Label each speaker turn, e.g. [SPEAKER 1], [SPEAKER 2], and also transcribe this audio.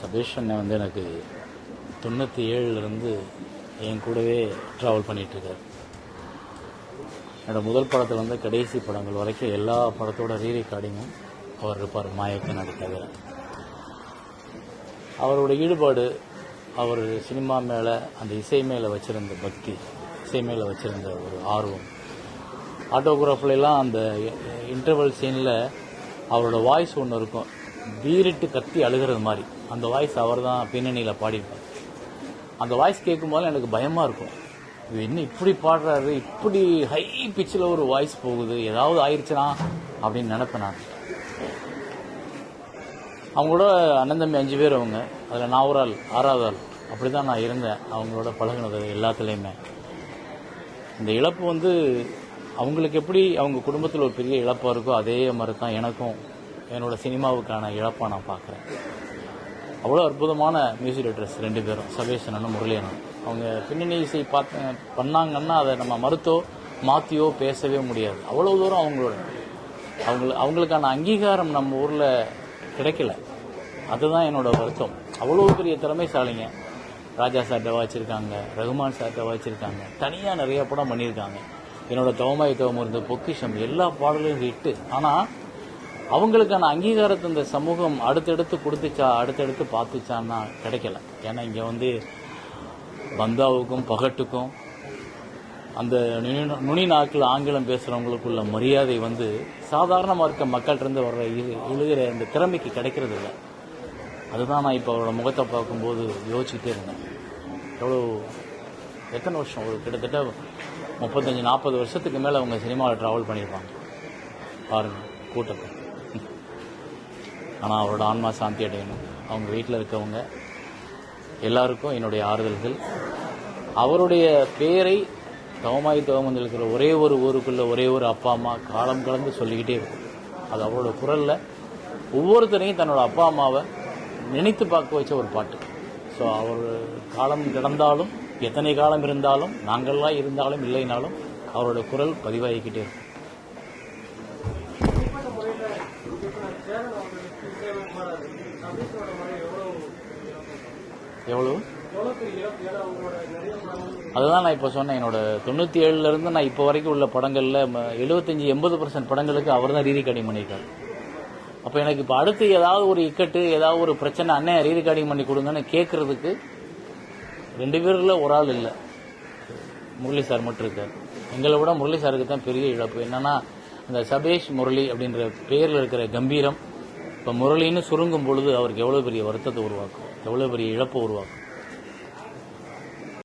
[SPEAKER 1] சபேஷ் அண்ணன் வந்து எனக்கு தொண்ணூற்றி ஏழுலேருந்து என் கூடவே ட்ராவல் பண்ணிகிட்ருக்கார் என்னோட முதல் படத்தில் வந்து கடைசி படங்கள் வரைக்கும் எல்லா படத்தோட ரீ ரெக்கார்டிங்கும் அவர் இருப்பார் மாயக்கன் அது தவிர. அவரோட ஈடுபாடு அவர் சினிமா மேலே அந்த இசை மேலே வச்சிருந்த பக்தி இசை மேலே வச்சிருந்த ஒரு ஆர்வம். ஆட்டோகிராஃப்லாம் அந்த இன்டர்வல் சீனில் அவரோட வாய்ஸ் ஒன்று இருக்கும். வீரிட்டு கத்தி அழுகிறது மாதிரி. அந்த வாய்ஸ் அவர் தான் பின்னணியில் பாடியிருப்பார். அந்த வாய்ஸ் கேட்கும்போது எனக்கு பயமாக இருக்கும். இது என்ன இப்படி பாடுறாரு? இப்படி ஹை பிச்சில் ஒரு வாய்ஸ் போகுது. ஏதாவது ஆயிடுச்சுனா அப்படின்னு நினைப்பேன் நான். அவங்களோட அண்ணன் தம்பி அஞ்சு பேர் அவங்க. அதில் நான் ஒரு ஆள் ஆறாவது ஆள். அப்படி தான் நான் இருந்தேன். அவங்களோட பழகினது எல்லாத்துலேயுமே. இந்த இழப்பு வந்து அவங்களுக்கு எப்படி அவங்க குடும்பத்தில் ஒரு பெரிய இழப்பாக இருக்கோ அதே மாதிரி தான் எனக்கும் என்னோட சினிமாவுக்கான இழப்பாக நான் பார்க்குறேன். அவ்வளோ அற்புதமான மியூசிக் டைரக்டர்ஸ் ரெண்டு பேரும் சபேஷ் அண்ணனும் முரளி அண்ணன் அவங்க பின்னணி இசை பார்த்து பண்ணாங்கன்னா அதை நம்ம மறுத்தோ மாற்றியோ பேசவே முடியாது. அவ்வளோ தூரம் அவங்களோட அவங்கள அவங்களுக்கான அங்கீகாரம் நம்ம ஊரில் கிடைக்கல. அதுதான் என்னோட வருத்தம். அவ்வளோ பெரிய திறமைசாலிங்க. ராஜா சார்ட்ட வச்சுருக்காங்க ரகுமான் சார்ட்ட வச்சுருக்காங்க தனியாக நிறைய படம் பண்ணியிருக்காங்க. என்னோட தவமாய் தவம் இருந்த பொக்கிஷம் எல்லா பாடலும் ஹிட்டு ஆனால் அவங்களுக்கான அங்கீகாரத்தை இந்த சமூகம் அடுத்தடுத்து கொடுத்துச்சா அடுத்தடுத்து பார்த்துச்சான்னா கிடைக்கல. ஏன்னா இங்கே வந்து பந்தாவுக்கும் பகட்டுக்கும் அந்த நுனி- நுனி நாக்கில் ஆங்கிலம் பேசுகிறவங்களுக்குள்ள மரியாதை வந்து சாதாரணமாக இருக்க மக்கள்கிட்ட வர்ற இது எழுகிற இந்த திறமைக்கு கிடைக்கிறது இல்லை அதுதான் நான் இப்போ அவரோட முகத்தை பார்க்கும்போது யோசிச்சுட்டே இருந்தேன். எவ்வளோ எத்தனை வருஷம்? ஒரு கிட்டத்தட்ட முப்பத்தஞ்சு நாற்பது வருஷத்துக்கு மேலே அவங்க சினிமாவில் ட்ராவல் பண்ணியிருப்பாங்க. பாருங்கள் கூட்டத்தை. ஆனால் அவரோட ஆன்மா சாந்தி அடையணும். அவங்க வீட்டில் இருக்கவங்க எல்லாருக்கும் என்னுடைய ஆறுதல்கள். அவருடைய பேரை தவமாய் தவம் இருக்கிற ஒரே ஒரு ஊருக்குள்ள ஒரே ஒரு அப்பா அம்மா காலம் கலந்து சொல்லிக்கிட்டே இருக்கும். அது அவரோட குரலில் ஒவ்வொருத்தரையும் தன்னோட அப்பா அம்மாவை நினைத்து பார்க்க வச்ச ஒரு பாட்டு. ஸோ அவர் காலம் கிடந்தாலும் எத்தனை காலம் இருந்தாலும் நாங்கள்லாம் இருந்தாலும் இல்லைனாலும் அவரோட குரல் பதிவாகிக்கிட்டே இருக்கும். எவ்வளோ அதுதான் நான் இப்போ சொன்னேன் என்னோட தொண்ணூற்றி ஏழுலேருந்து நான் இப்போ வரைக்கும் உள்ள படங்களில் எழுபத்தஞ்சி எண்பது பர்சன்ட் படங்களுக்கு அவர் தான் ரீரிகார்டிங் பண்ணியிருக்காரு. அப்போ எனக்கு இப்போ அடுத்து ஏதாவது ஒரு இக்கட்டு ஏதாவது ஒரு பிரச்சனை அண்ணன் ரீரிகார்டிங் பண்ணி கொடுங்கன்னு கேட்குறதுக்கு ரெண்டு பேரில் ஒரு ஆள் இல்லை. முரளி சார் மட்டும் இருக்கார். எங்களை விட முரளி சாருக்கு தான் பெரிய இழப்பு. என்னன்னா அந்த சபேஷ் முரளி அப்படின்ற பெயரில் இருக்கிற கம்பீரம் இப்போ முரளின்னு சுருங்கும் பொழுது அவருக்கு எவ்வளோ பெரிய வருத்தத்தை உருவாக்கும்? எவ்வளோ பெரிய இழப்பை உருவாக்கும்?